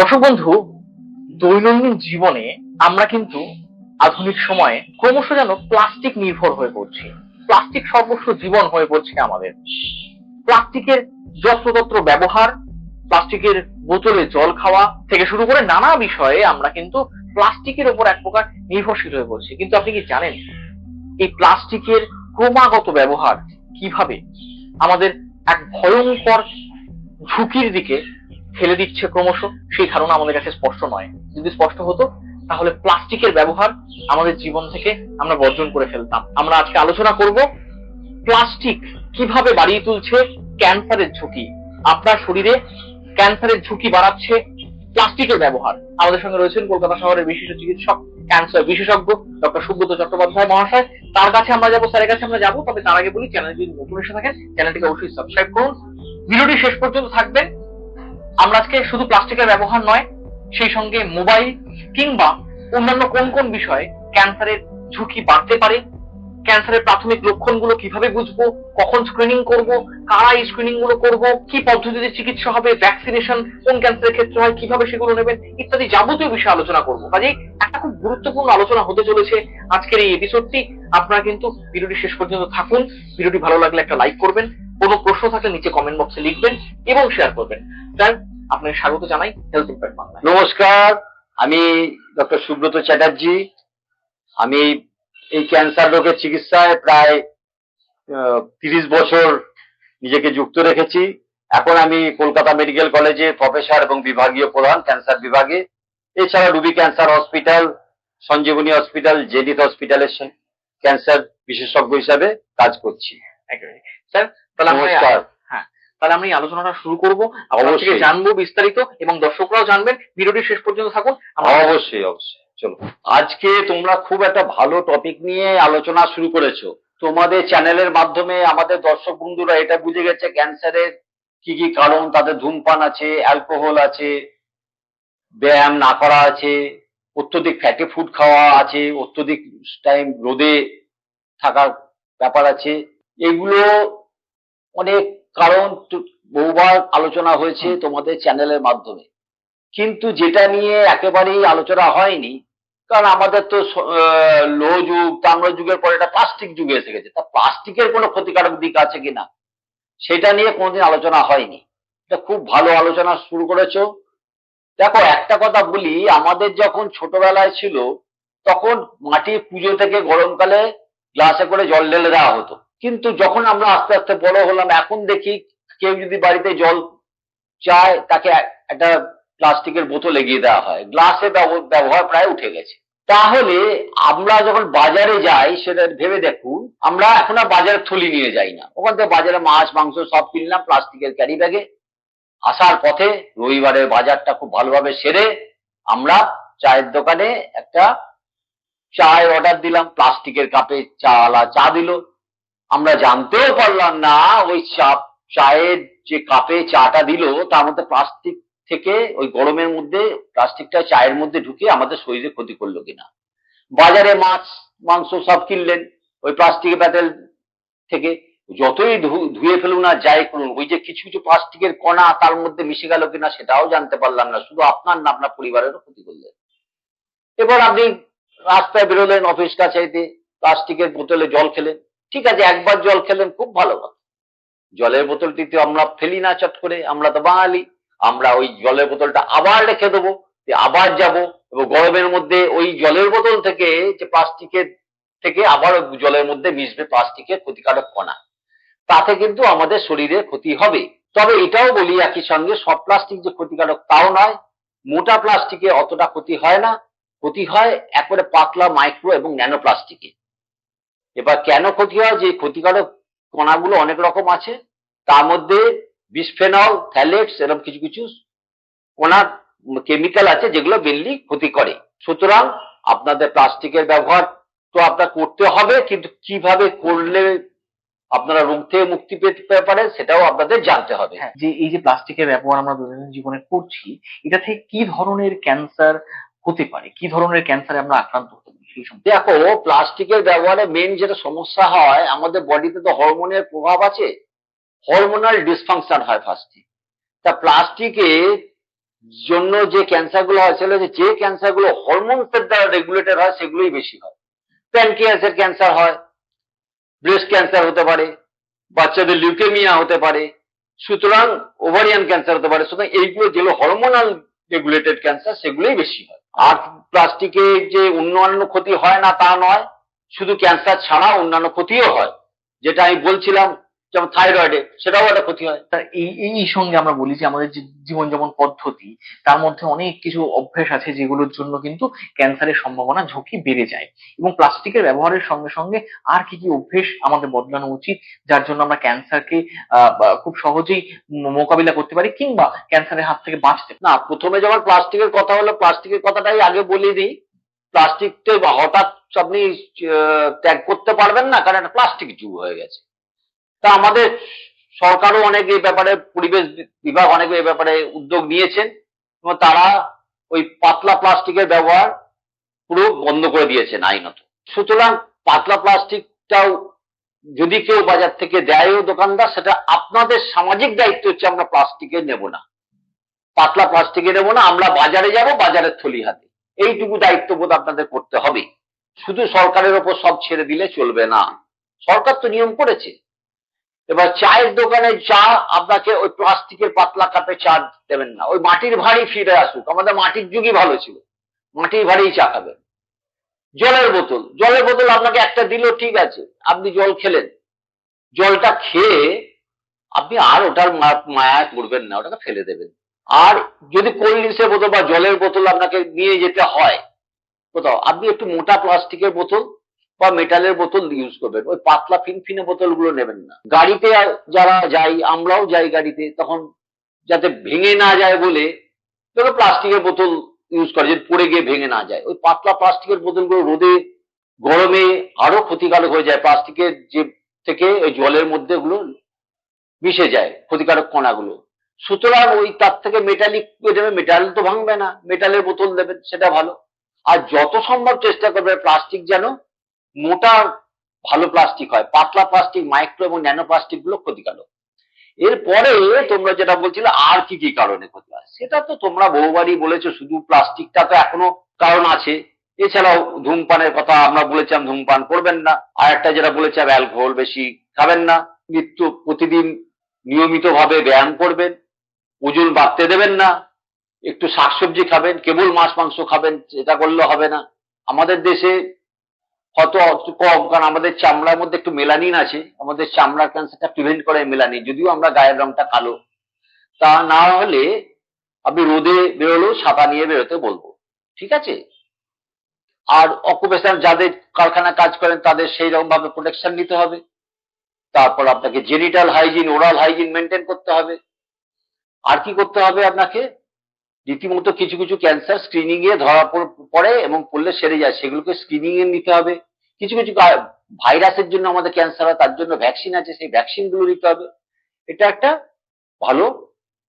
দর্শক বন্ধু, দৈনন্দিন জীবনে আমরা কিন্তু আধুনিক সময়ে ক্রমশ যেন প্লাস্টিক নির্ভর হয়ে পড়ছি। প্লাস্টিক সর্বস্ব জীবন হয়ে পড়ছে আমাদের। প্লাস্টিকের যত্রতত্র ব্যবহার, প্লাস্টিকের বোতলে জল খাওয়া থেকে শুরু করে নানা বিষয়ে আমরা কিন্তু প্লাস্টিকের উপর এক প্রকার নির্ভরশীল হয়ে পড়ছি। কিন্তু আপনি কি জানেন, এই প্লাস্টিকের ক্রমাগত ব্যবহার কীভাবে আমাদের এক ভয়ঙ্কর ঝুঁকির দিকে ঠেলে দিচ্ছে ক্রমশ, সেই ধারণা আমাদের কাছে স্পষ্ট নয়। যদি স্পষ্ট হতো, তাহলে প্লাস্টিকের ব্যবহার আমাদের জীবন থেকে আমরা বর্জন করে ফেলতাম। আমরা আজকে আলোচনা করব প্লাস্টিক কীভাবে বাড়িয়ে তুলছে ক্যান্সারের ঝুঁকি। আপনার শরীরে ক্যান্সারের ঝুঁকি বাড়াচ্ছে প্লাস্টিকের ব্যবহার। আমাদের সঙ্গে রয়েছেন কলকাতা শহরের বিশিষ্ট চিকিৎসক, ক্যান্সার বিশেষজ্ঞ ডক্টর সুব্রত চট্টোপাধ্যায় মহাশয়। তার কাছে আমরা যাব, স্যারের কাছে আমরা যাব, তবে তার আগে বলি, চ্যানেল যদি নতুন এসে থাকেন, চ্যানেলটিকে অবশ্যই সাবস্ক্রাইব করুন। ভিডিওটি শেষ পর্যন্ত থাকবেন। আমরা আজকে শুধু প্লাস্টিকের ব্যবহার নয়, সেই সঙ্গে মোবাইল কিংবা অন্যান্য কোন কোন বিষয়ে ক্যান্সারের ঝুঁকি বাড়তে পারে ক্যান্সারের প্রাথমিক লক্ষণগুলো কীভাবে বুঝব? কখন স্ক্রিনিং করব? কারা এই স্ক্রিনিংগুলো করব? কি পদ্ধতিতে চিকিৎসা হবে? ভ্যাকসিনেশন কোন ক্যান্সারের ক্ষেত্রে হয়? কীভাবে সেগুলো নেবেন? ইত্যাদি যাবতীয় বিষয়ে আলোচনা করব। কাজেই একটা খুব গুরুত্বপূর্ণ আলোচনা হতে চলেছে আজকের এই এপিসোডটি আপনারা কিন্তু ভিডিওটি শেষ পর্যন্ত থাকুন। ভিডিওটি ভালো লাগলে একটা লাইক করবেন। কোনো প্রশ্ন থাকলে নিচে কমেন্ট বক্সে লিখবেন এবং শেয়ার করবেন। স্যার আপনাকে স্বাগত জানাই হেলথ ইম্প্যাক্ট বাংলায় নমস্কার, আমি ডক্টর সুব্রত চ্যাটার্জি। আমি এই ক্যান্সার রোগের চিকিৎসায় প্রায় তিরিশ বছর নিজেকে যুক্ত রেখেছি। এখন আমি কলকাতা মেডিকেল কলেজে প্রফেসর এবং বিভাগীয় প্রধান ক্যান্সার বিভাগে। এছাড়া Ruby cancer hospital Sanjeevani hospital জেডিত হসপিটালের ক্যান্সার বিশেষজ্ঞ হিসাবে কাজ করছি। স্যার তাহলে আমরা নমস্কার। হ্যাঁ তাহলে এই আলোচনাটা শুরু করব। আপনার থেকে অবশ্যই। জানব বিস্তারিত এবং দর্শকরাও জানবেন। ভিডিওটি শেষ পর্যন্ত থাকুন। অবশ্যই অবশ্যই। চলো। আজকে তোমরা খুব একটা ভালো টপিক নিয়ে আলোচনা শুরু করেছ। তোমাদের চ্যানেলের মাধ্যমে আমাদের দর্শক বন্ধুরা এটা বুঝে গেছে ক্যান্সারের কি কি কারণ তাদের ধূমপান আছে অ্যালকোহল আছে ব্যায়াম না করা আছে অত্যধিক ফ্যাটি ফুড খাওয়া আছে অত্যধিক টাইম রোদে থাকার ব্যাপার আছে। এগুলো অনেক কারণ বহুবার আলোচনা হয়েছে তোমাদের চ্যানেলের মাধ্যমে। কিন্তু যেটা নিয়ে একেবারেই আলোচনা হয়নি কারণ আমাদের তো লোহ যুগ, তাম্র যুগের পরে এটা প্লাস্টিক যুগে এসে গেছে। তা প্লাস্টিকের কোনো ক্ষতিকারক দিক আছে কিনা সেটা নিয়ে কোনোদিন আলোচনা হয়নি। এটা খুব ভালো আলোচনা শুরু করেছ। দেখো, একটা কথা বলি, আমাদের যখন ছোটবেলায় ছিল, তখন মাটির পুজো থেকে গরমকালে গ্লাসে করে জল ঢেলে দেওয়া হতো। কিন্তু যখন আমরা আস্তে আস্তে বড় হলাম, এখন দেখি কেউ যদি বাড়িতে জল চায়, তাকে একটা প্লাস্টিকের বোতল এগিয়ে দেওয়া হয়। ব্যব- ব্যবহার প্রায় উঠে গেছে। তাহলে আমরা যখন বাজারে যাই, সেটা ভেবে দেখুন, আমরা এখন আর বাজারে থলি নিয়ে যাই না। ওখান থেকে বাজারে মাছ, মাংস সব কিনলাম প্লাস্টিকের ক্যারি ব্যাগে। আসার পথে রবিবারের বাজারটা খুব ভালোভাবে সেরে আমরা চায়ের দোকানে একটা চায়ের অর্ডার দিলাম, প্লাস্টিকের কাপে চালা চা দিল। আমরা জানতেও পারলাম না, ওই চা চায়ের যে কাপে চাটা দিল, তার মধ্যে প্লাস্টিক থেকে ওই গরমের মধ্যে প্লাস্টিকটা চায়ের মধ্যে ঢুকে আমাদের শরীরে ক্ষতি করল কিনা? বাজারে মাছ, মাংস সব কিনলেন ওই প্লাস্টিকের ব্যাটেল থেকে। যতই ধুয়ে ফেলুন আর যাই করুন, ওই যে কিছু কিছু প্লাস্টিকের কণা তার মধ্যে মিশে গেল কিনা সেটাও জানতে পারলাম না। শুধু আপনার না, আপনার পরিবারেরও ক্ষতি করলেন এবার আপনি রাস্তায় বেরোলেন, অফিস কাছাইতে, প্লাস্টিকের বোতলে জল খেলেন। ঠিক আছে, একবার জল খেলেন, খুব ভালো কথা। জলের বোতলটি তো আমরা ফেলি না চট করে, আমরা তো বাঙালি। আমরা ওই জলের বোতলটা আবার রেখে দেবো আবার যাব এবং গরমের মধ্যে ওই জলের বোতল থেকে যে প্লাস্টিকের থেকে আবার জলের মধ্যে মিশবে প্লাস্টিকের ক্ষতিকারক কণা। তাতে কিন্তু আমাদের শরীরে ক্ষতি হবে। তবে এটাও বলি একই সঙ্গে, সব প্লাস্টিক যে ক্ষতিকারক তাও নয়, মোটা প্লাস্টিকে অতটা ক্ষতি হয় না। ক্ষতি হয় একবারে পাতলা মাইক্রো এবং ন্যানো প্লাস্টিকে এবার কেন ক্ষতি হয়? যে ক্ষতিকারক কণাগুলো অনেক রকম আছে। তার মধ্যে বিসফেনল থ্যালেটস এরকম কিছু কিছু কণার কেমিক্যাল আছে যেগুলো মেনলি ক্ষতি করে। সুতরাং আপনাদের প্লাস্টিকের ব্যবহার তো আপনার করতে হবে কিন্তু কীভাবে করলে আপনারা রোগ থেকে মুক্তি পেতে পারেন সেটাও আপনাদের জানতে হবে। হ্যাঁ, যে এই যে প্লাস্টিকের ব্যবহার আমরা দৈনন্দিন জীবনে করছি এটা থেকে কি ধরনের ক্যান্সার হতে পারে? কি ধরনের ক্যান্সারে আমরা আক্রান্ত হতে পারি দেখো প্লাস্টিকের ব্যবহারে মেন যেটা সমস্যা হয় আমাদের বডিতে তো হরমোনের প্রভাব আছে। হরমোনাল ডিসফাংশন হয় ফার্স্টে তা প্লাস্টিকে জন্য যে ক্যান্সারগুলো হয়, সেগুলো যে ক্যান্সারগুলো হরমোনসের দ্বারা রেগুলেটেড হয়, সেগুলোই বেশি হয়। প্যানক্রিয়াসের ক্যান্সার হয় ব্রেস্ট ক্যান্সার হতে পারে, বাচ্চাদের লিউকেমিয়া হতে পারে, সুতরাং ওভারিয়ান ক্যান্সার হতে পারে। সুতরাং এইগুলো যেগুলো হরমোনাল রেগুলেটেড ক্যান্সার সেগুলোই বেশি হয়। আর প্লাস্টিকে যে অন্যান্য ক্ষতি হয় না তা নয়, শুধু ক্যান্সার ছাড়া অন্যান্য ক্ষতিও হয়। যেটা আমি বলছিলাম যেমন থাইরয়েডে সেটাও একটা ক্ষতি হয়। তা এই এই সঙ্গে আমরা বলি যে আমাদের যে জীবনযাপন পদ্ধতি তার মধ্যে অনেক কিছু অভ্যেস আছে যেগুলোর জন্য কিন্তু ক্যান্সারের সম্ভাবনা ঝুঁকি বেড়ে যায়। এবং প্লাস্টিকের ব্যবহারের সঙ্গে সঙ্গে আর কি কি অভ্যেস আমাদের বদলানো উচিত যার জন্য আমরা ক্যান্সারকে আহ, খুব সহজেই মোকাবিলা করতে পারি কিংবা ক্যান্সারের হাত থেকে বাঁচতে না প্রথমে যখন প্লাস্টিকের কথা হলো প্লাস্টিকের কথাটাই আগে বলে দিই। প্লাস্টিক তো হঠাৎ আপনি ত্যাগ করতে পারবেন না কারণ একটা প্লাস্টিক যুগ হয়ে গেছে। তা আমাদের সরকারও অনেক এই ব্যাপারে, পরিবেশ বিভাগ অনেক এই ব্যাপারে উদ্যোগ নিয়েছেন এবং তারা ওই পাতলা প্লাস্টিকের ব্যবহার পুরো বন্ধ করে দিয়েছেন আইনত। সুতরাং পাতলা প্লাস্টিকটাও যদি কেউ বাজার থেকে দেয়ও দোকানদার, সেটা আপনাদের সামাজিক দায়িত্ব হচ্ছে আমরা প্লাস্টিকে নেব না। পাতলা প্লাস্টিকে নেব না, আমরা বাজারে যাব, বাজারের থলি হাতে। এইটুকু দায়িত্ববোধ আপনাদের করতে হবে। শুধু সরকারের ওপর সব ছেড়ে দিলে চলবে না। সরকার তো নিয়ম করেছে। এবার চায়ের দোকানে চা আপনাকে ওই প্লাস্টিকের পাতলা কাপে চা দেবেন না। ওই মাটির ভারী ফিরে আসুক। আমাদের মাটির যুগই ভালো ছিল। মাটির ভাঁড়েই চা খাবেন। জলের বোতল। জলের বোতল আপনাকে একটা দিল ঠিক আছে। আপনি জল খেলেন। জলটা খেয়ে আপনি আর ওটার মায়া করবেন না। ওটাকে ফেলে দেবেন। আর যদি কোল্ড ড্রিঙ্কসের বোতল বা জলের বোতল আপনাকে নিয়ে যেতে হয়, কোথাও, আপনি একটু মোটা প্লাস্টিকের বোতল বা মেটালের বোতল ইউজ করবেন। ওই পাতলা ফিনফিনে বোতলগুলো নেবেন না। গাড়িতে যারা যাই, আমরাও যাই গাড়িতে, তখন যাতে ভেঙে না যায় বলে ধরো প্লাস্টিকের বোতল ইউজ করে, যদি পড়ে গিয়ে ভেঙে না যায়। ওই পাতলা প্লাস্টিকের বোতলগুলো রোদে, গরমে আরও ক্ষতিকারক হয়ে যায়। প্লাস্টিকের যে থেকে ওই জলের মধ্যে ওগুলো মিশে যায়, ক্ষতিকারক কণাগুলো। সুতরাং ওই তার থেকে মেটালিক দেবে মেটাল তো ভাঙবে না। মেটালের বোতল দেবেন, সেটা ভালো। আর যত সম্ভব চেষ্টা করবে প্লাস্টিক যেন মোটা ভালো প্লাস্টিক হয়, পাতলা প্লাস্টিক মাইক্রো এবং ন্যানো প্লাস্টিকগুলো ক্ষতিকারক। এরপরে তোমরা যেটা বলছিলে, আর কি কি কারণে ক্ষতি হয় সেটা তো তোমরা বহুবারই বলেছ, শুধু প্লাস্টিকটা তো এখনও কারণ আছে। এছাড়াও ধূমপানের কথা আমরা বলেছিলাম, ধূমপান করবেন না। আর একটা যেটা বলেছিলাম অ্যালকোহল বেশি খাবেন না। নিত্য প্রতিদিন নিয়মিতভাবে ব্যায়াম করবেন। ওজন বাড়তে দেবেন না। একটু শাকসবজি খাবেন, কেবল মাছ, মাংস খাবেন এটা করলে হবে না। আমাদের দেশে হয়তো একটু কম, কারণ আমাদের চামড়ার মধ্যে একটু মেলানিন আছে। আমাদের চামড়ার ক্যান্সারটা প্রিভেন্ট করে মেলানিন যদিও আমরা গায়ের রংটা কালো। তা না হলে আপনি রোদে বেরোলেও ছাতা নিয়ে বেরোতে বলব। ঠিক আছে? আর অকুপেশন যাদের কারখানা কাজ করেন, তাদের সেই রকম ভাবে প্রোটেকশন নিতে হবে। তারপর আপনাকে genital hygiene oral hygiene maintain করতে হবে। আর কি করতে হবে আপনাকে? রীতিমতো কিছু কিছু ক্যান্সার স্ক্রিনিং এ ধরা পড়ে এবং পড়লে সেরে যায়। সেগুলোকে স্ক্রিনিং এ নিতে হবে। কিছু কিছু ভাইরাসের জন্য আমাদের ক্যান্সার হয়, তার জন্য ভ্যাকসিন আছে, সেই ভ্যাকসিনগুলো নিতে হবে। এটা একটা ভালো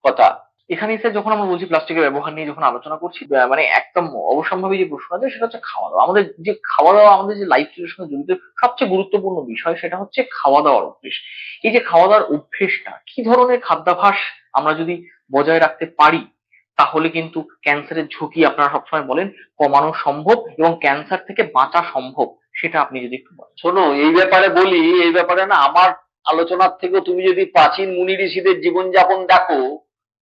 কথা। এখানে এসে যখন আমরা বলছি প্লাস্টিকের ব্যবহার নিয়ে যখন আলোচনা করছি মানে একদম অবসম্ভাবী যে প্রশ্ন আছে, সেটা হচ্ছে খাওয়া দাওয়া আমাদের যে খাওয়া দাওয়া আমাদের যে লাইফ স্টাইলের সঙ্গে জড়িত সবচেয়ে গুরুত্বপূর্ণ বিষয় সেটা হচ্ছে খাওয়া দাওয়ার অভ্যেস। এই যে খাওয়া দাওয়ার অভ্যেসটা, কি ধরনের খাদ্যাভাস আমরা যদি বজায় রাখতে পারি তাহলে কিন্তু ক্যান্সারের ঝুঁকি আপনারা সবসময় বলেন কমানো সম্ভব এবং ক্যান্সার থেকে বাঁচা সম্ভব, সেটা আপনি যদি একটু শোনো, এই ব্যাপারে বলি, এই ব্যাপারে না, আমার আলোচনার থেকে তুমি যদি প্রাচীন মুনি ঋষিদের জীবনযাপন দেখো,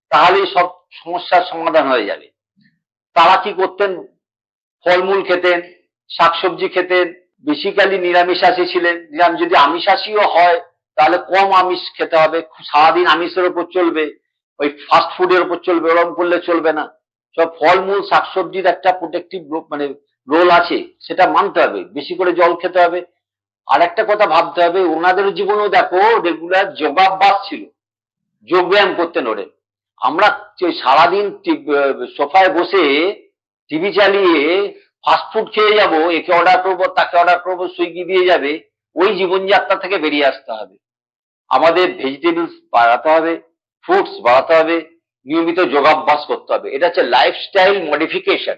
তাহলে সব সমস্যার সমাধান হয়ে যাবে। তারা কি করতেন? ফলমূল খেতেন, শাকসবজি খেতেন বেসিক্যালি নিরামিষাশী ছিলেন। নিরাম যদি আমিষাশীও হয়, তাহলে কম আমিষ খেতে হবে, সারাদিন আমিষের উপর চলবে। ওই ফাস্ট ফুডের উপর চলবে, ওরকম করলে চলবে না। সব ফলমূল, শাকসবজির একটা প্রোটেক্টিভ মানে রোল আছে, সেটা মানতে হবে। বেশি করে জল খেতে হবে। আর একটা কথা ভাবতে হবে, ওনাদের জীবনেও দেখো রেগুলার যোগাভ্যাস ছিল। যোগব্যায়াম করতেন ওরে। আমরা সারাদিন সোফায় বসে টিভি চালিয়ে ফাস্টফুড খেয়ে যাব, একে অর্ডার করব, তাকে অর্ডার করব, সুইগি দিয়ে যাবে, ওই জীবনযাত্রা থেকে বেরিয়ে আসতে হবে। আমাদের ভেজিটেবলস বাড়াতে হবে ফ্রুটস বাড়াতে হবে, নিয়মিত যোগাভ্যাস করতে হবে। এটা হচ্ছে লাইফস্টাইল মডিফিকেশন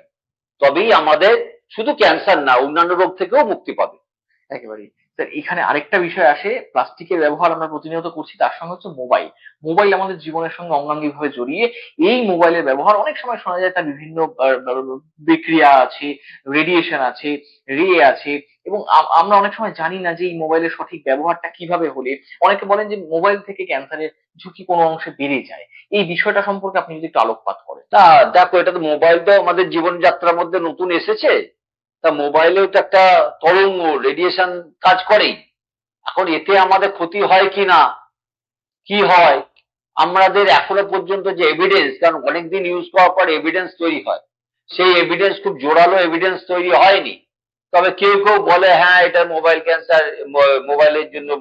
তবেই আমাদের শুধু ক্যান্সার না, অন্যান্য রোগ থেকেও মুক্তি পাবে। একেবারেই। এখানে আরেকটা বিষয় আসে, প্লাস্টিকের ব্যবহার আমরা প্রতিনিয়ত করছি, তার সঙ্গে হচ্ছে মোবাইল। মোবাইল আমাদের জীবনের সঙ্গে অঙ্গাঙ্গিভাবে জড়িয়ে, এই মোবাইলের ব্যবহার অনেক সময় শোনা যায়, তার বিভিন্ন বিক্রিয়া আছে রেডিয়েশন আছে রে আছে, এবং আমরা অনেক সময় জানি না যে এই মোবাইলের সঠিক ব্যবহারটা কীভাবে হলে। অনেকে বলেন যে মোবাইল থেকে ক্যান্সারের ঝুঁকি কোনো অংশে বেড়ে যায়। এই বিষয়টা সম্পর্কে আপনি যদি একটু আলোকপাত করেন। না, দেখো, এটা তো মোবাইল তো আমাদের জীবনযাত্রার মধ্যে নতুন এসেছে। তা মোবাইলেও তো একটা তরঙ্গ রেডিয়েশন কাজ করেই। এখন এতে আমাদের ক্ষতি হয় কি না? কি হয়? আমাদের এখনও পর্যন্ত যে এভিডেন্স কারণ অনেকদিন ইউজ করার পর এভিডেন্স তৈরি হয়। সেই এভিডেন্স খুব জোরালো এভিডেন্স তৈরি হয়নি। তবে কেউ কেউ বলে হ্যাঁ এটা মোবাইল ক্যান্সার মোবাইলের জন্য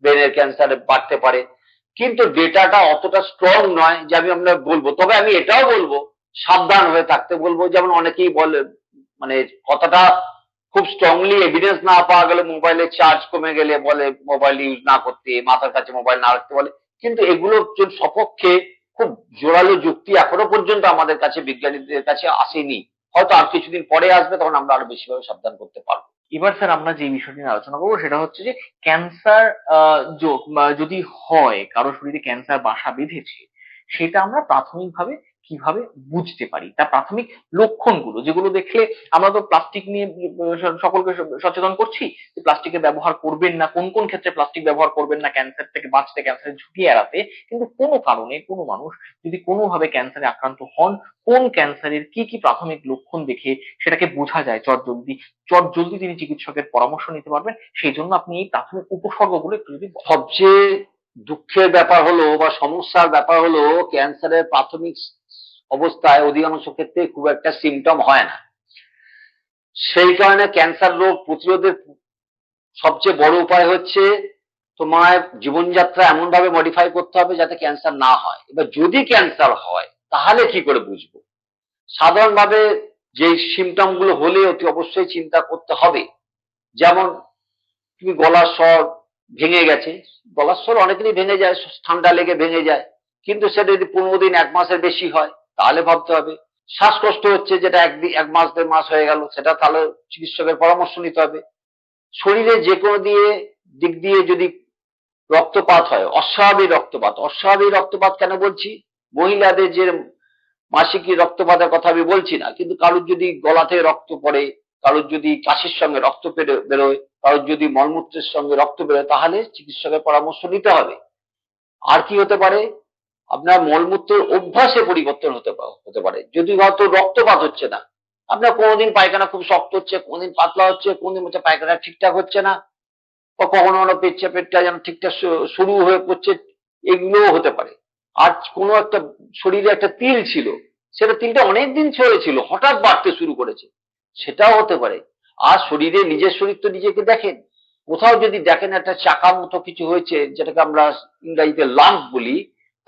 ব্রেনের ক্যান্সার বাড়তে পারে। কিন্তু ডেটাটা অতটা স্ট্রং নয় যে আমি আমরা বলব। তবে আমি এটাও বলব, সাবধান হয়ে থাকতে বলব। যেমন অনেকেই বলে মানে কথাটা খুব স্ট্রংলি এভিডেন্স না পাওয়া গেলে মোবাইলের চার্জ কমে গেলে বলে মোবাইল ইউজ না করতে, মাথার কাছে মোবাইল না রাখতে বলে। কিন্তু এগুলো সপক্ষে খুব জোরালো যুক্তি এখনও পর্যন্ত আমাদের কাছে, বিজ্ঞানীদের কাছে আসেনি। হয়তো আর কিছুদিন পরে আসবে, তখন আমরা আরও বেশিভাবে সাবধান করতে পারব। এবার স্যার আমরা যে বিষয়টি নিয়ে আলোচনা করব, সেটা হচ্ছে যে ক্যান্সার যদি হয়, কারও শরীরে ক্যান্সার বাসা বেঁধেছে, সেটা আমরা প্রাথমিকভাবে কীভাবে বুঝতে পারি? তার প্রাথমিক লক্ষণগুলো, যেগুলো দেখলে আমরা তো প্লাস্টিক নিয়ে সকলকে সচেতন করছি যে প্লাস্টিকের ব্যবহার করবেন না, কোন কোন ক্ষেত্রে প্লাস্টিক ব্যবহার করবেন না ক্যান্সার থেকে বাঁচতে ক্যান্সারের ঝুঁকি এড়াতে। কিন্তু কোনো কারণে কোনো মানুষ যদি কোনোভাবে ক্যান্সারে আক্রান্ত হন, কোন ক্যান্সারের কি কি প্রাথমিক লক্ষণ দেখে সেটাকে বোঝা যায় চটজলদি চট জলদি তিনি চিকিৎসকের পরামর্শ নিতে পারবেন। সেই জন্য আপনি এই প্রাথমিক উপসর্গগুলো একটু যদি। সবচেয়ে দুঃখের ব্যাপার হলো বা সমস্যার ব্যাপার হলো ক্যান্সারের প্রাথমিক অবস্থায় অধিকাংশ ক্ষেত্রে খুব একটা সিমটম হয় না। সেই কারণে ক্যান্সার রোগ প্রতিরোধের সবচেয়ে বড় উপায় হচ্ছে তোমার জীবনযাত্রা এমন ভাবে মডিফাই করতে হবে যাতে ক্যান্সার না হয়। এবার যদি ক্যান্সার হয়, তাহলে কি করে বুঝব? সাধারণভাবে যে সিমটমগুলো হলে অতি অবশ্যই চিন্তা করতে হবে। যেমন তুমি গলার স্বর ভেঙে গেছে, গলার স্বর অনেকেরই ভেঙে যায়, ঠান্ডা লেগে ভেঙে যায়, কিন্তু সেটা যদি পনেরো দিন, এক মাসের বেশি হয় তাহলে ভাবতে হবে। শ্বাসকষ্ট হচ্ছে, যেটা একদিন এক মাস, দেড় মাস হয়ে গেল, সেটা তাহলে চিকিৎসকের পরামর্শ নিতে হবে। শরীরে যে কোনো দিয়ে, দিক দিয়ে যদি রক্তপাত হয়, অস্বাভাবিক রক্তপাত অস্বাভাবিক রক্তপাত কেন বলছি? মহিলাদের যে মাসিকী রক্তপাতের কথা আমি বলছি না, কিন্তু কারোর যদি গলা থেকে রক্ত পড়ে, কারোর যদি কাশির সঙ্গে রক্ত বেরোয়, কারোর যদি মলমূত্রের সঙ্গে রক্ত বেরোয়, তাহলে চিকিৎসকের পরামর্শ নিতে হবে। আর কি হতে পারে? আপনার মলমূত্রের অভ্যাসে পরিবর্তন হতে হতে পারে। যদি হয়তো রক্তপাত হচ্ছে না, আপনার কোনোদিন পায়খানা খুব শক্ত হচ্ছে, কোনোদিন পাতলা হচ্ছে, কোনোদিন হচ্ছে পায়খানা ঠিকঠাক হচ্ছে না, বা কখনো কখনো পেচ্ছা পেটটা যেন ঠিকঠাক শুরু হয়ে পড়ছে, এগুলোও হতে পারে। আর কোনো একটা শরীরে একটা তিল ছিল, সেটা তিলটা অনেকদিন ছিল হঠাৎ বাড়তে শুরু করেছে। সেটাও হতে পারে। আর শরীরে নিজের শরীর তো নিজেকে দেখেন। কোথাও যদি দেখেন একটা চাকা মতো কিছু হয়েছে, যেটাকে আমরা ইংরাজিতে লাম্প বলি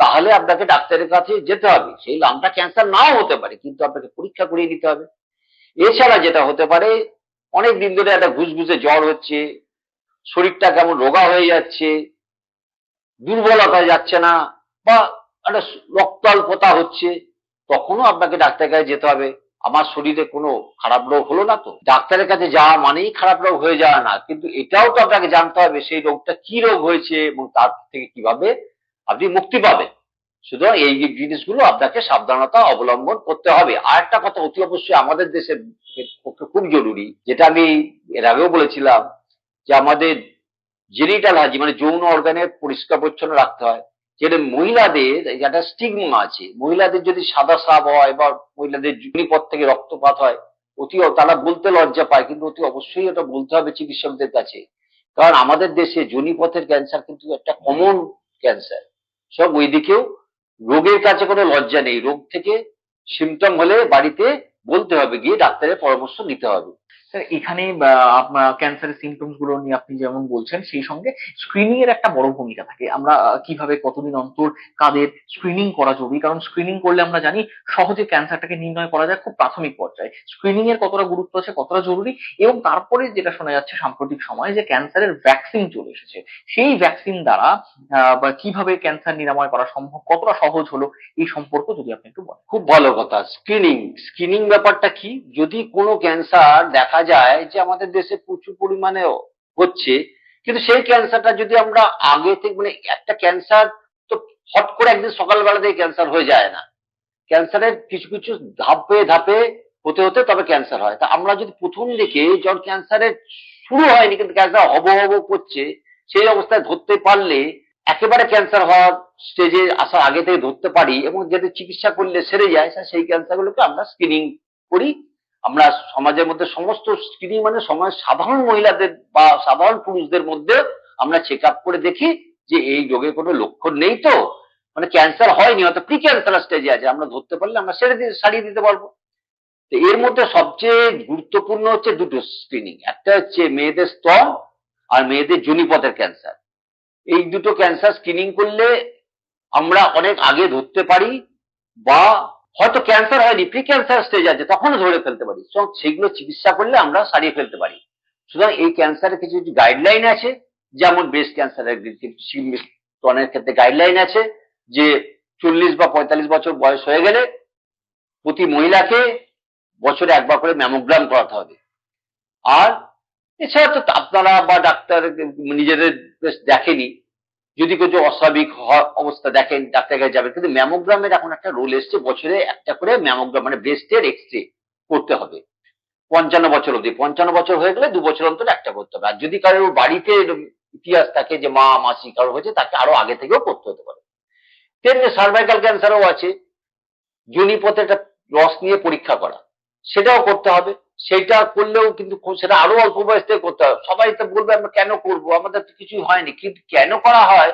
তাহলে আপনাকে ডাক্তারের কাছে যেতে হবে। সেই লামটা ক্যান্সার নাও হতে পারে, কিন্তু আপনাকে পরীক্ষা করিয়ে নিতে হবে। এছাড়া যেটা হতে পারে, অনেক দিন ধরে একটা ঘুষঘুষে জ্বর হচ্ছে, শরীরটা কেমন রোগা হয়ে যাচ্ছে, দুর্বলতা যাচ্ছে না, বা একটা রক্তাল্পতা হচ্ছে, তখনও আপনাকে ডাক্তারের কাছে যেতে হবে। আমার শরীরে কোনো খারাপ রোগ হলো না তো। ডাক্তারের কাছে যাওয়া মানেই খারাপ রোগ হয়ে যাওয়া না, কিন্তু এটাও তো আপনাকে জানতে হবে, সেই রোগটা কি রোগ হয়েছে এবং তার থেকে কীভাবে আপনি মুক্তি পাবেন। সুতরাং এই যে জিনিসগুলো আপনাকে সাবধানতা অবলম্বন করতে হবে। আর একটা কথা অতি অবশ্যই আমাদের দেশের পক্ষে খুব জরুরি, যেটা আমি এর আগেও বলেছিলাম, যে আমাদের জেনিটাল হাজি মানে যৌন অর্গানের পরিষ্কার পরিচ্ছন্ন রাখতে হয়। যেটা মহিলাদের, একটা স্টিগমা আছে। মহিলাদের যদি সাদা সাপ হয় বা মহিলাদের জুনিপথ থেকে রক্তপাত হয়, অতি তারা বলতে লজ্জা পায়, কিন্তু অতি অবশ্যই ওটা বলতে হবে চিকিৎসকদের কাছে। কারণ আমাদের দেশে জনিপথের ক্যান্সার কিন্তু একটা কমন ক্যান্সার সব ওই দিকেও রোগের কাছে কোনো লজ্জা নেই। রোগ থেকে সিমটম হলে বাড়িতে বলতে হবে, গিয়ে ডাক্তারের পরামর্শ নিতে হবে। এখানে আপনার ক্যান্সারের সিমটমসগুলো নিয়ে আপনি যেমন বলছেন, সেই সঙ্গে স্ক্রিনিং এর একটা বড় ভূমিকা থাকে। আমরা কীভাবে কতদিন অন্তর কাদের স্ক্রিনিং করা জরুরি? কারণ স্ক্রিনিং করলে আমরা জানি সহজে ক্যান্সারটাকে নির্ণয় করা যায় খুব প্রাথমিক পর্যায়ে। স্ক্রিনিং এর কতটা গুরুত্ব আছে কতটা জরুরি? এবং তারপরে যেটা শোনা যাচ্ছে সাম্প্রতিক সময়ে যে ক্যান্সারের ভ্যাকসিন চলে এসেছে, সেই ভ্যাকসিন দ্বারা কীভাবে ক্যান্সার নিরাময় করা সম্ভব, কতটা সহজ হলো, এই সম্পর্ক যদি আপনি একটু বলেন। খুব ভালো কথা। স্ক্রিনিং স্ক্রিনিং ব্যাপারটা কি? যদি কোনো ক্যান্সার দেখা যায় যে আমাদের দেশে প্রচুর পরিমাণে হচ্ছে, কিন্তু সেই ক্যান্সারটা যদি আমরা আগে থেকে মানে একটা ক্যান্সার তো হট করে একদিন সকালবেলা থেকে ক্যান্সার হয়ে যায় না। ক্যান্সারের কিছু কিছু ধাপে ধাপে হতে হতে তবে ক্যান্সার হয়। তা আমরা যদি প্রথম দিকে যখন ক্যান্সারের শুরু হয়নি, কিন্তু ক্যান্সার হব হব করছে, সেই অবস্থায় ধরতে পারলে একেবারে ক্যান্সার হওয়ার স্টেজে আসার আগে থেকে ধরতে পারি এবং যেটা চিকিৎসা করলে সেরে যায় সেই ক্যান্সারগুলোকে আমরা স্ক্রিনিং করি। আমরা সমাজের মধ্যে সমস্ত স্ক্রিনিং মানে সমাজ সাধারণ মহিলাদের বা সাধারণ পুরুষদের মধ্যে আমরা চেক করে দেখি যে এই রোগের কোনো লক্ষণ নেই তো। মানে ক্যান্সার হয়নি, হয়তো প্রি ক্যান্সার স্টেজে আছে, আমরা ধরতে পারলে আমরা সেরে দিয়ে সারিয়ে দিতে পারব। তো এর মধ্যে সবচেয়ে গুরুত্বপূর্ণ হচ্ছে দুটো স্ক্রিনিং একটা হচ্ছে মেয়েদের স্তন আর মেয়েদের জনিপথের ক্যান্সার এই দুটো ক্যান্সার স্ক্রিনিং করলে আমরা অনেক আগে ধরতে পারি বা হয়তো ক্যান্সার হয়নি প্রি ক্যান্সার স্টেজ আছে, তখনও ধরে ফেলতে পারি। সেগুলো চিকিৎসা করলে আমরা সারিয়ে ফেলতে পারি। সুতরাং এই ক্যান্সারের কিছু কিছু গাইডলাইন আছে, যেমন ব্রেস্ট ক্যান্সারের স্তনের ক্ষেত্রে গাইডলাইন আছে যে চল্লিশ বা পঁয়তাল্লিশ বছর বয়স হয়ে গেলে প্রতি মহিলাকে বছরে একবার করে ম্যামোগ্রাম করাতে হবে। আর এছাড়া তো আপনারা বা ডাক্তার নিজেদের দেখেনি যদি কিছু অস্বাভাবিক অবস্থা দেখেন ডাক্তার কাছে যাবেন, কিন্তু ম্যামোগ্রামের এখন একটা রোল এসছে, বছরে একটা করে ম্যামোগ্রাম মানে ব্রেস্টের এক্স রে করতে হবে। পঞ্চান্ন বছর অব্দি পঞ্চান্ন বছর হয়ে গেলে দু বছর অন্তর একটা করতে হবে। আর যদি কারোর বাড়িতে ইতিহাস থাকে যে মা, মাসি কারও হয়েছে, তাকে আরও আগে থেকেও করতে হতে পারে। তেমনি সার্ভাইকাল ক্যান্সারও আছে, জনিপথে একটা রস নিয়ে পরীক্ষা করা, সেটাও করতে হবে। সেটা করলেও কিন্তু সেটা আরও অল্প বয়স থেকে করতে হবে সবাই তো বলবে, আমরা কেন করব? আমাদের তো কিছুই হয়নি। কিন্তু কেন করা হয়?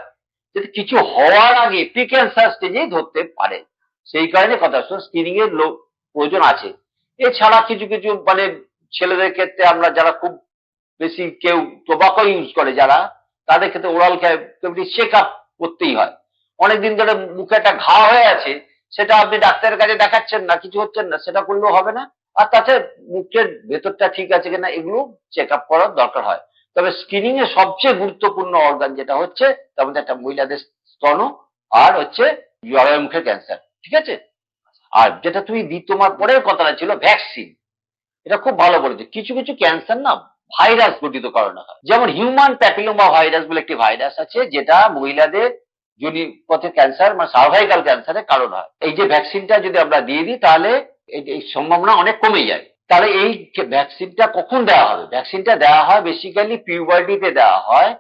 যদি কিছু হওয়ার আগে প্রি ক্যান্সার স্টেজেই ধরতে পারে। সেই কারণে কথা স্ক্রিনিং এর লোক প্রয়োজন আছে। এছাড়া কিছু কিছু মানে ছেলেদের ক্ষেত্রে আমরা যারা খুব বেশি কেউ টোবাকো ইউজ করে যারা, তাদের ক্ষেত্রে ওরাল ক্যাভিটি চেক আপ করতেই হয়। অনেকদিন ধরে মুখে একটা ঘা হয়ে আছে, সেটা আপনি ডাক্তারের কাছে দেখাচ্ছেন না, কিছু হচ্ছেন না, সেটা করলেও হবে না। আর তাছাড়া মুখের ভেতরটা ঠিক আছে কিনা এগুলো চেক আপ করার দরকার হয়। তবে স্ক্রিনিং এর সবচেয়ে গুরুত্বপূর্ণ অর্গান যেটা হচ্ছে, তার মধ্যে একটা মহিলাদের স্তন আর হচ্ছে জরায়ু মুখের ক্যান্সার ঠিক আছে? আর যেটা তুমি দি, তোমার পরের কথাটা ছিল ভ্যাকসিন এটা খুব ভালো বলেছে। কিছু কিছু ক্যান্সার না ভাইরাস গঠিত কারণে হয় যেমন হিউম্যান প্যাপিলোমা ভাইরাস বলে একটি ভাইরাস আছে, যেটা মহিলাদের যদি পথে ক্যান্সার মানে সার্ভাইকাল ক্যান্সারের কারণ হয়। এই যে ভ্যাকসিনটা যদি আমরা দিয়ে দিই, তাহলে এই সম্ভাবনা অনেক কমে যায়। তাহলে এই ভ্যাকসিনটা কখন দেওয়া হবে? ভ্যাকসিনটা দেওয়া হয় বেসিক্যালি পিউবার্টিতে দেওয়া হয়।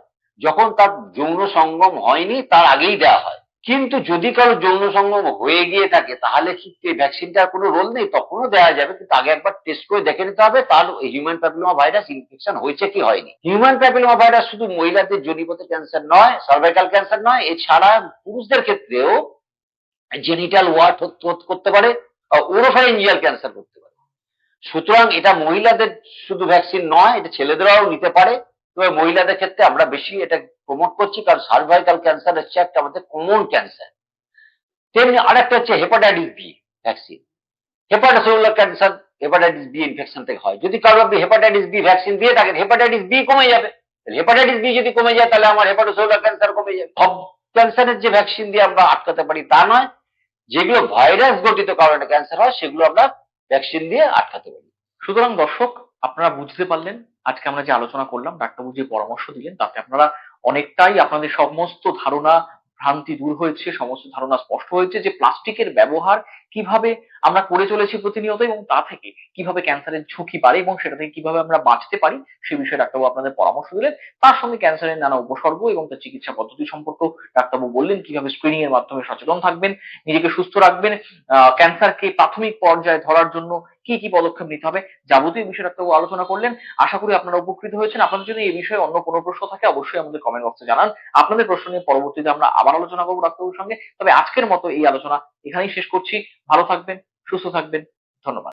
যখন তার যৌন সঙ্গম হয়নি, তার আগেই দেওয়া হয়। কিন্তু যদি কারও যৌন সঙ্গম হয়ে গিয়ে থাকে, তাহলে কি এই ভ্যাকসিনটার কোনো রোল নেই? তখনও দেওয়া যাবে, কিন্তু আগে একবার টেস্ট করে দেখে নিতে হবে, তার হিউম্যান প্যাপিলোমা ভাইরাস ইনফেকশন হয়েছে কি হয়নি। হিউম্যান প্যাপিলোমা ভাইরাস শুধু মহিলাদের জনিপথে ক্যান্সার নয় সার্ভাইকাল ক্যান্সার নয়, এছাড়া পুরুষদের ক্ষেত্রেও জেনিটাল ওয়ার্ট করতে পারে। ওরোফারেঞ্জিয়াল ক্যান্সার করতে পারে। সুতরাং এটা মহিলাদের শুধু ভ্যাকসিন নয়, এটা ছেলেদেরও নিতে পারে। তবে মহিলাদের ক্ষেত্রে আমরা বেশি এটা প্রমোট করছি, কারণ সার্ভাইকাল ক্যান্সার হচ্ছে একটা আমাদের কমন ক্যান্সার তেমনি আরেকটা হচ্ছে hepatitis B vaccine hepatocellular cancer hepatitis B infection থেকে হয়। যদি কারও আপনি হেপাটাইটিস বি ভ্যাকসিন দিয়ে থাকেন হেপাটাইটিস বি কমে যাবে। হেপাটাইটিস বি যদি কমে যায়, তাহলে আমার হেপাটোসেলুলার ক্যান্সার কমে যাবে। সব ক্যান্সারের যে ভ্যাকসিন দিয়ে আমরা আটকাতে পারি তা নয়। যেগুলো ভাইরাস গঠিত কারণে ক্যান্সার হয়, সেগুলো আমরা ভ্যাকসিন দিয়ে আটকাতে পারি। সুতরাং দর্শক, আপনারা বুঝতে পারলেন, আজকে আমরা যে আলোচনা করলাম, ডাক্তারবাবু যে পরামর্শ দিলেন, তাতে আপনারা অনেকটাই আপনাদের সমস্ত ধারণা ভ্রান্তি দূর হয়েছে, সমস্ত ধারণা স্পষ্ট হয়েছে যে প্লাস্টিকের ব্যবহার কীভাবে আমরা করে চলেছি প্রতিনিয়ত এবং তা থেকে কীভাবে ক্যান্সারের ঝুঁকি বাড়ে এবং সেটা থেকে কীভাবে আমরা বাঁচতে পারি, সে বিষয়ে ডাক্তারবাবু আপনাদের পরামর্শ দিলেন। তার সঙ্গে ক্যান্সারের নানা উপসর্গ এবং তার চিকিৎসা পদ্ধতি সম্পর্কেও ডাক্তারবাবু বললেন, কীভাবে স্ক্রিনিং এর মাধ্যমে সচেতন থাকবেন, নিজেকে সুস্থ রাখবেন। ক্যান্সারকে প্রাথমিক পর্যায়ে ধরার জন্য কি কি পদক্ষেপ নিতে হবে যাবতীয় বিষয়ে ডাক্তারবাবু আলোচনা করলেন। আশা করি আপনারা উপকৃত হয়েছেন। আপনাদের যদি এই বিষয়ে অন্য কোনো প্রশ্ন থাকে, অবশ্যই আমাদের কমেন্ট বক্সে জানান। আপনাদের প্রশ্ন নিয়ে পরবর্তীতে আমরা আবার আলোচনা করব ডাক্তারবাবুর সঙ্গে। তবে আজকের মতো এই আলোচনা এখানেই শেষ করছি। ভালো থাকবেন, সুস্থ থাকবেন। ধন্যবাদ।